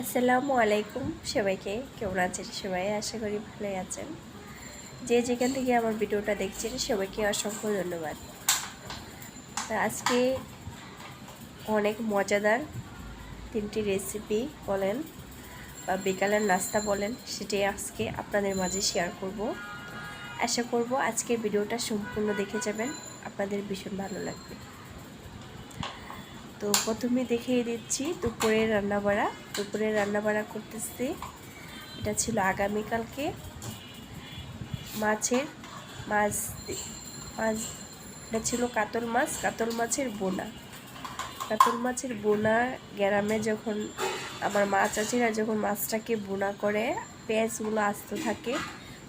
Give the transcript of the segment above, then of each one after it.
আসসালামু আলাইকুম সবাইকে। কেমন আছেন সবাই? আশা করি ভালোই আছেন। যে যেখান থেকে আমার ভিডিওটা দেখছেন, সবাইকে অসংখ্য ধন্যবাদ। আজকে অনেক মজাদার তিনটি রেসিপি বলেন বা বিকালের নাস্তা বলেন সেটাই আজকে আপনাদের মাঝে শেয়ার করব। আশা করব আজকের ভিডিওটা সম্পূর্ণ দেখে যাবেন। আপনাদের ভীষণ ভালো লাগবে। তো প্রথমে দেখিয়ে দিচ্ছি দুপুরের রান্নাবাড়া। দুপুরের রান্নাবাড়া করতেছি। এটা ছিল আগামীকালকে। মাছের মাছ মাছ এটা ছিল কাতল মাছ, কাতল মাছের বোনা। কাতল মাছের বোনা গ্রামে যখন আমার মা চাচিরা যখন মাছটাকে বোনা করে, পেঁয়াজগুলো আস্ত থাকে,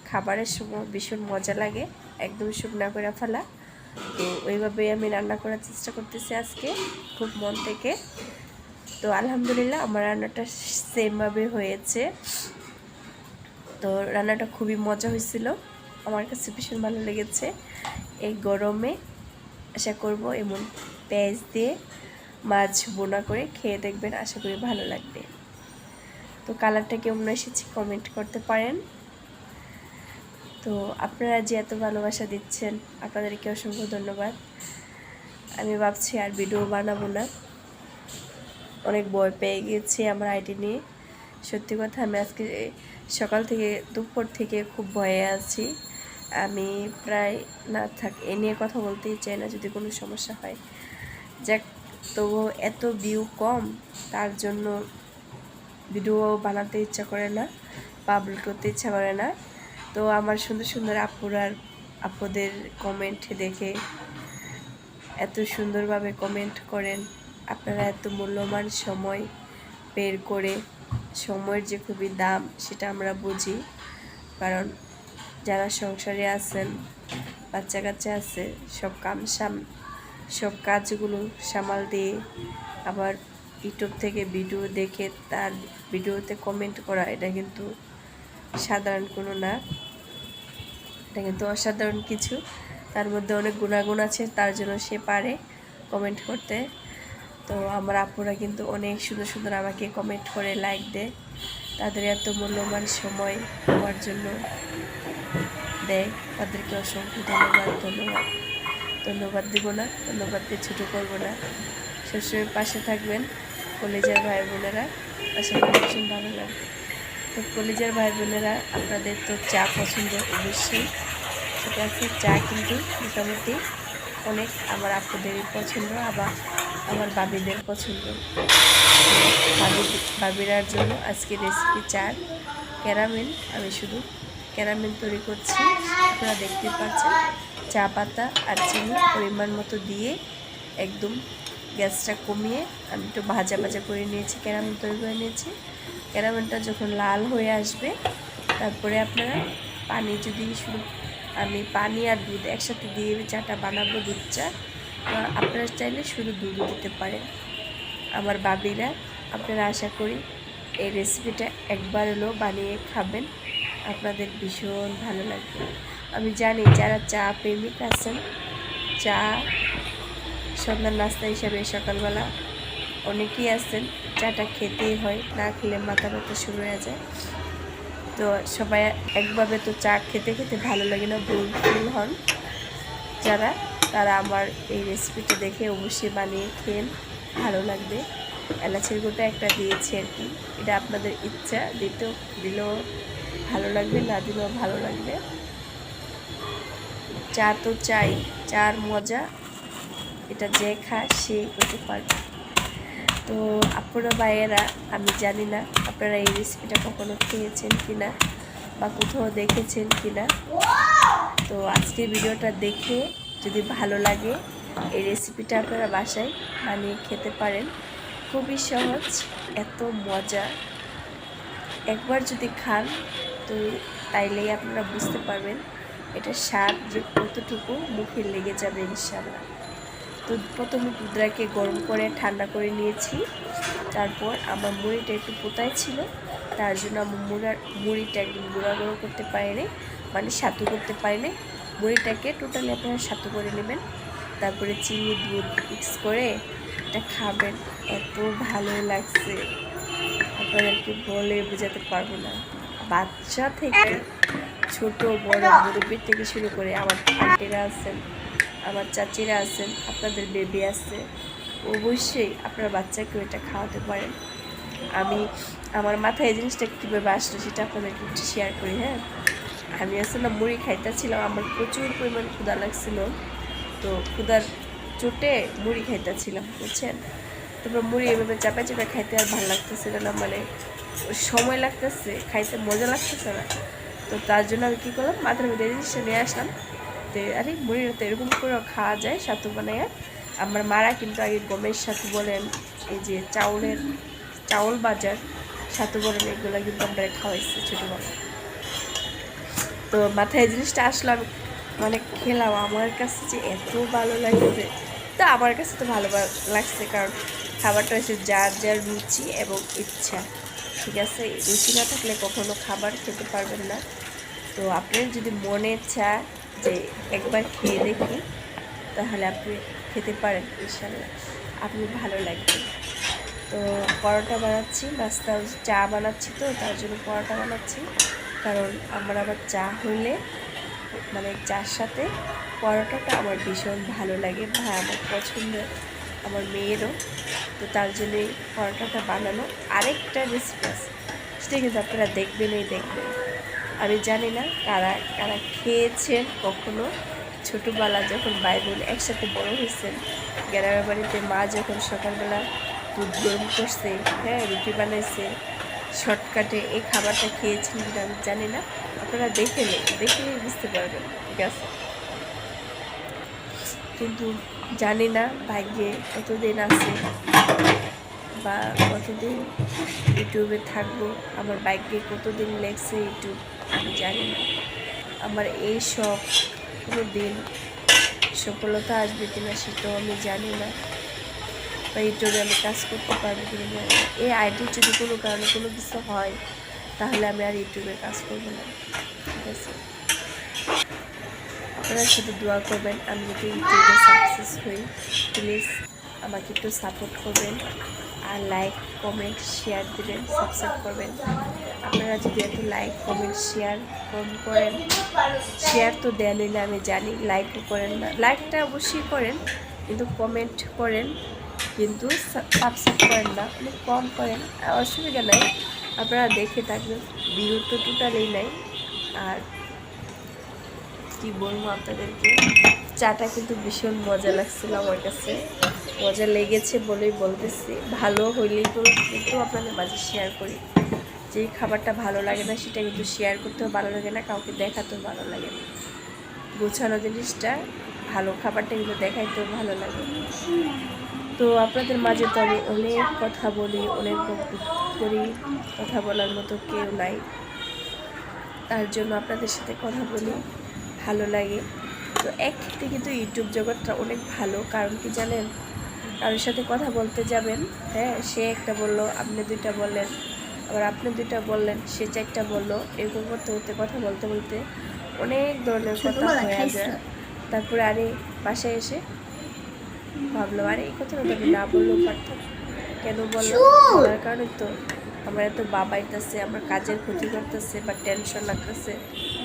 খাবারের সময় ভীষণ মজা লাগে, একদম শুকনা করে ফেলা। তো ওইভাবেই আমি রান্না করার চেষ্টা করতেছি আজকে, খুব মন থেকে। তো আলহামদুলিল্লাহ আমার রান্নাটা সেমভাবে হয়েছে। তো রান্নাটা খুবই মজা হয়েছিল। আমার কাছে ভীষণ ভালো লেগেছে। এই গরমে আশা করব এমন পেঁয়াজ দিয়ে মাছ বোনা করে খেয়ে দেখবেন। আশা করি ভালো লাগবে। তো কালারটা কেমন এসেছে কমেন্ট করতে পারেন। তো আপনারা যে এত ভালোবাসা দিচ্ছেন, আপনাদেরকে অসংখ্য ধন্যবাদ। আমি ভাবছি আর ভিডিও বানাবো না। অনেক বই পেয়ে গিয়েছি আমার আইডি নিয়ে। সত্যি কথা, আমি আজকে সকাল থেকে দুপুর থেকে খুব ভয়ে আছি। আমি প্রায় না থাক, এ নিয়ে কথা বলতেই চাই না যদি কোনো সমস্যা হয়। যাক তবু এত ভিউ কম, তার জন্য ভিডিও বানাতে ইচ্ছা করে না পাবলিক করতে ইচ্ছা করে না। তো আমার সুন্দর সুন্দর আপুরার আপুদের কমেন্ট দেখে এত সুন্দরভাবে কমেন্ট করেন। আপনারা এত মূল্যবান সময় বের করে সময়ের যে খুবই দাম সেটা আমরা বুঝি। কারণ যারা সংসারে আছেন, বাচ্চা কাচ্চা আছে, সব কাম সাম, সব কাজগুলো সামাল দিয়ে আবার ইউটিউব থেকে ভিডিও দেখে তার ভিডিওতে কমেন্ট করা, এটা কিন্তু সাধারণ কোনো না। এটা কিন্তু অসাধারণ কিছু। তার মধ্যে অনেক গুণাগুণ আছে, তার জন্য সে পারে কমেন্ট করতে। তো আমার আপুরা কিন্তু অনেক সুন্দর সুন্দর আমাকে কমেন্ট করে লাইক দেয়। তাদের এত মূল্যবান সময় আমার জন্য দেয়। তাদেরকে অসংখ্য ধন্যবাদ ধন্যবাদ। ধন্যবাদ দিব না, ধন্যবাদ দিয়ে ছোটো করব না। সবসময় পাশে থাকবেন, কলেজের ভাই বোনেরা। আশা করি ভীষণ ভালো লাগবে। তো কলেজের ভাই বোনেরা আপনাদের তো চা পছন্দ অবশ্যই। সেটা আছে চা কিন্তু মোটামুটি অনেক আমার আপুদেরই পছন্দ, আবার আমার বাবিদের পছন্দ। বাবি, বাবিরার জন্য আজকে রেসিপি চার ক্যারামেল আমি শুধু ক্যারামেল তৈরি করছি। আপনারা দেখতে পাচ্ছেন, চা পাতা আর চিনি পরিমাণ মতো দিয়ে একদম গ্যাসটা কমিয়ে আমি একটু ভাজা ভাজা করে নিয়েছি ক্যারামেল তৈরি করে নিয়েছি। ক্যারামেলটা যখন লাল হয়ে আসবে, তারপরে আপনারা পানি যদি শুধু, আমি পানি আর দুধ একসাথে দিয়ে চাটা বানাবো দুধ চা আপনারা চাইলে শুধু দুধও দিতে পারেন। আমার বাবিরা, আপনারা আশা করি এই রেসিপিটা একবার হলেও বানিয়ে খাবেন। আপনাদের ভীষণ ভালো লাগবে। আমি জানি যারা চা প্রেমিক আছেন, চা সন্ধ্যার নাস্তা হিসাবে সকালবেলা অনেকেই আছেন, চাটা খেতেই হয়, না খেলে মাথা ব্যথা শুরু হয়ে যায়। তো সবাই একভাবে তো চা খেতে খেতে ভালো লাগে না, ভুল ফুল হন। যারা, তারা আমার এই রেসিপিটা দেখে অবশ্যই বানিয়ে খেয়ে ভালো লাগবে। এলাচের গোটা একটা দিয়েছি আর কি। এটা আপনাদের ইচ্ছা, দিতেও, দিলেও ভালো লাগবে, না দিলেও ভালো লাগবে। চা তো চাই, চার মজা। এটা যে খায় সে করতে পারবে। তো আপনারা ভাইয়েরা, আমি জানি না আপনারা এই রেসিপিটা কখনো খেয়েছেন কি না বা কোথাও দেখেছেন কি না তো আজকে ভিডিওটা দেখে যদি ভালো লাগে, এই রেসিপিটা আপনারা বাসায় বানিয়ে খেতে পারেন। খুবই সহজ, এত মজা। একবার যদি খান, তো তাইলেই আপনারা বুঝতে পারবেন এটা স্বাদ যে কতটুকু মুখে লেগে যাবে ইনশাল্লাহ তো প্রথমে দুধটাকে গরম করে ঠান্ডা করে নিয়েছি। তারপর আমার মুড়িটা একটু পোতায় ছিল। তার জন্য আমার মুড়ার মুড়িটা একদম গুঁড়া গুঁড়ো করতে পারিনি মানে সাতু করতে পারিনি। মুড়িটাকে টোটালি আপনারা সাতু করে নেবেন। তারপরে চিনি দুধ মিক্স করে এটা খাবেন। এত ভালো লাগছে। আপনাদেরকে বলে বোঝাতে পারব না। বাচ্চা থেকে ছোট বড় মুরব্বীর থেকে শুরু করে আমার আন্টিরা আছেন। আমার চাচিরা আছেন, আপনাদের বেবি আছে, অবশ্যই আপনার বাচ্চাকেও এটা খাওয়াতে পারেন। আমি, আমার মাথায় এই জিনিসটা কীভাবে আসলো সেটা আপনাদেরকে একটু শেয়ার করি হ্যাঁ? আমি আসলে মুড়ি খাইতেছিলাম, আমার প্রচুর পরিমাণ ক্ষুদা লাগছিল। তো ক্ষুদার চোটে মুড়ি খাইতেছিলাম, বুঝছেন? তারপর মুড়ি এভাবে চাপা চাপা খাইতে আর ভালো লাগতেছিল না মানে সময় লাগতেছে, খাইতে মজা লাগতেছে না। তো তার জন্য আমি কী করলাম, মাথার মধ্যে জিনিসটা নিয়ে আসলাম তো আরে মুড়িটা তো এরকম করেও খাওয়া যায় সাতু বানাইয়া। আমার মারা কিন্তু আগে গমের সাথে বলেন, এই যে চাউলের চাউল বাজার সাথে বলেন, এগুলো কিন্তু আমরা খাওয়াইছি ছোটোবেলা তো মাথায় জিনিসটা আসলাম মানে খেলাম, আমার কাছে যে এত ভালো লাগছে। তো আমার কাছে তো ভালো লাগছে, কারণ খাবারটা হচ্ছে যার যার রুচি এবং ইচ্ছা। ঠিক আছে, রুচি না থাকলে কখনো খাবার খেতে পারবেন না। তো আপনার যদি মনে চা যে একবার খেয়ে দেখি, তাহলে আপনি খেতে পারেন ইনশাল্লাহ। আপনি ভালো লাগবে। তো পরোটা বানাচ্ছি নাস্তা চা বানাচ্ছি তো, তার জন্য পরোটা বানাচ্ছি। কারণ আমার আবার চা হইলে মানে চার সাথে পরোটাটা আমার ভীষণ ভালো লাগে। ভাই, আমার পছন্দের আমার মেয়েরও। তো তার জন্যই পরোটাটা বানানো। আরেকটা রেসিপি আছে। সেটা কিন্তু আপনারা দেখবেনই দেখবেন। আমি জানি না কারা কারা খেয়েছেন কখনো। ছোটোবেলা যখন ভাই বোন একসাথে বড় হয়েছেন গ্রামের বাড়িতে মা যখন সকালবেলা দুধ গরম করছে হ্যাঁ রুটি বানাইছে, শর্টকাটে এই খাবারটা খেয়েছেন কিনা আমি জানি না। আপনারা দেখে নেই দেখে বুঝতে পারবেন, ঠিক আছে? কিন্তু জানি না ভাগ্যে কতদিন আছে বা কতদিন ইউটিউবে থাকব, আমার ভাগ্যে কতদিন লেগছে ইউটিউব। আমি জানি না। আমার এই শখ কোনো দিন সফলতা আসবে কিনা সেটাও আমি জানি না। বা ইউটিউবে আমি কাজ করতে পারব কিনা না। এই আইডির যদি কোনো কারণে কোনো কিছু হয়, তাহলে আমি আর ইউটিউবে কাজ করব না। ঠিক আছে? আপনারা শুধু দোয়া করবেন, আমি যদি ইউটিউবে সাকসেস হই প্লিজ আমাকে একটু সাপোর্ট করবেন। আর লাইক কমেন্ট শেয়ার দেবেন সাবস্ক্রাইব করবেন। আপনারা যদি একটু লাইক কমেন্ট শেয়ার কম করেন শেয়ার তো দেনই না আমি জানি লাইকও করেন না লাইকটা অবশ্যই করেন, কিন্তু কমেন্ট করেন, কিন্তু সাবস্ক্রাইব করেন না অনেক কম করেন, অসুবিধা নাই। আপনারা দেখে থাকবেন ভিউ তো টোটালি নাই। আর কি বলব আপনাদেরকে? চাটা কিন্তু ভীষণ মজা লাগছিল আমার কাছে। মজা লেগেছে বলেই বলতেছি। ভালো হইলেই তো কিন্তু আপনাদের মাঝে শেয়ার করি। যেই খাবারটা ভালো লাগে না, সেটা কিন্তু শেয়ার করতেও ভালো লাগে না, কাউকে দেখাতেও ভালো লাগে না। গোছানো জিনিসটা, ভালো খাবারটা কিন্তু দেখাইতেও ভালো লাগে। তো আপনাদের মাঝে তো আমি অনেক কথা বলি, অনেক করি, কথা বলার মতো কেউ নাই। তার জন্য আপনাদের সাথে কথা বলি, ভালো লাগে। তো এক ক্ষেত্রে কিন্তু ইউটিউব জগৎটা অনেক ভালো। কারণ কি জানেন? কারোর সাথে কথা বলতে যাবেন হ্যাঁ সে একটা বলল আপনি দুইটা বললেন আবার আপনি দুইটা বললেন সে চারটা বলল এরকম করতে করতে কথা বলতে বলতে অনেক ধরনের কথা হয়ে যায়। তারপরে আরে বাসায় এসে ভাবলাম আরে এই কথাটা তো না বললেও পারতাম। কেন বলল? তার কারণে তো। আমার এত বাবাইতেছে আমার কাজের ক্ষতি করতেছে বা টেনশন লাগতেছে।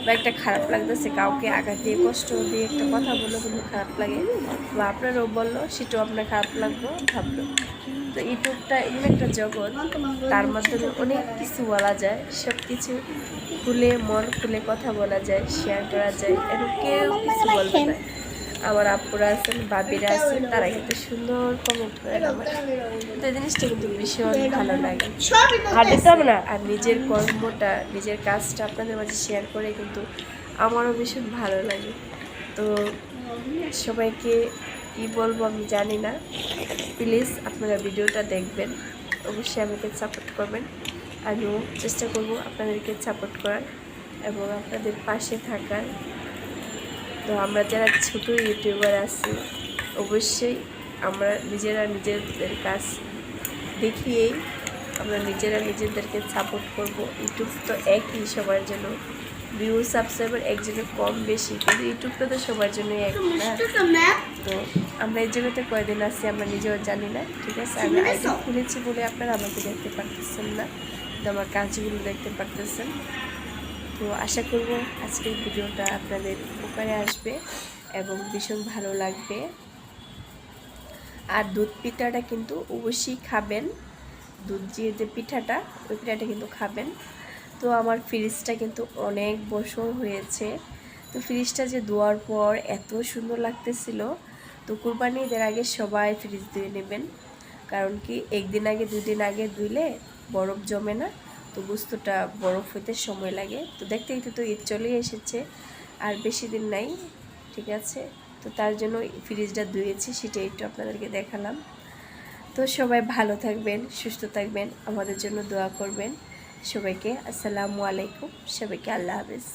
বা একটা খারাপ লাগতেছে, কাউকে আঘাত দিয়ে, কষ্ট দিয়ে একটা কথা বলল কিন্তু খারাপ লাগে। বা আপনারও বলল, সেটাও আপনার খারাপ লাগল, ভাবলো। তো ইউটিউবটা এমন একটা জগৎ, তার মাধ্যমে অনেক কিছু বলা যায় সব কিছু খুলে মন খুলে কথা বলা যায় শেয়ার করা যায় এবং কেউ কিছু বলতে না। আমার আপুরা আছেন, বাবিরা আছেন তারা কিন্তু সুন্দর কমেন্ট করেন আমার। জিনিসটা কিন্তু ভীষণ ভালো লাগে। না, আর নিজের কর্মটা, নিজের কাজটা আপনাদের মাঝে শেয়ার করে কিন্তু আমারও ভীষণ ভালো লাগে। তো সবাইকে কি বলব আমি জানি না। প্লিজ আপনারা ভিডিওটা দেখবেন, অবশ্যই আমাকে সাপোর্ট করবেন। আমিও চেষ্টা করব আপনাদেরকে সাপোর্ট করার এবং আপনাদের পাশে থাকার। তো আমরা যারা ছোট ইউটিউবার আছি অবশ্যই আমরা নিজেরা নিজেদের কাজ দেখিয়েই আমরা নিজেরা নিজেদেরকে সাপোর্ট করব। ইউটিউব তো একই সবার জন্য। ভিউ সাবস্ক্রাইবার একজনের কম বেশি কিন্তু ইউটিউবটা তো সবার জন্যই এক না? তো আমরা এই জায়গাতে কয়দিন আছি আমরা নিজেও জানি না ঠিক আছে? আমি আইডি খুলেছি বলে আপনারা আমাকে দেখতে পারতেছেন না তো আমার কাজগুলো দেখতে পারতেছেন। তো আশা করব আজকের ভিডিওটা আপনাদের উপকারে আসবে এবং ভীষণ ভালো লাগবে। আর দুধ পিঠাটা কিন্তু অবশ্যই খাবেন। দুধ দিয়ে যে পিঠাটা, ওই পিঠাটা কিন্তু খাবেন। তো আমার ফ্রিজটা কিন্তু অনেক বছর হয়েছে। তো ফ্রিজটা যে ধোয়ার পর এত সুন্দর লাগতেছিল, তো কুরবানি ঈদের আগে সবাই ফ্রিজ ধুয়ে নেবেন। কারণ কি, একদিন আগে, দুদিন আগে ধুইলে বরফ জমে না। তো বস্তুটা বরফ হইতে সময় লাগে। তো দেখতে দেখতে তো ঈদ চলেই এসেছে, আর বেশি দিন নাই, ঠিক আছে? তো তার জন্য ফ্রিজটা ধুয়েছি সেটা একটু আপনাদেরকে দেখালাম। তো সবাই ভালো থাকবেন, সুস্থ থাকবেন, আমাদের জন্য দোয়া করবেন। সবাইকে আসসালামু আলাইকুম, সবাইকে আল্লাহ হাফেজ।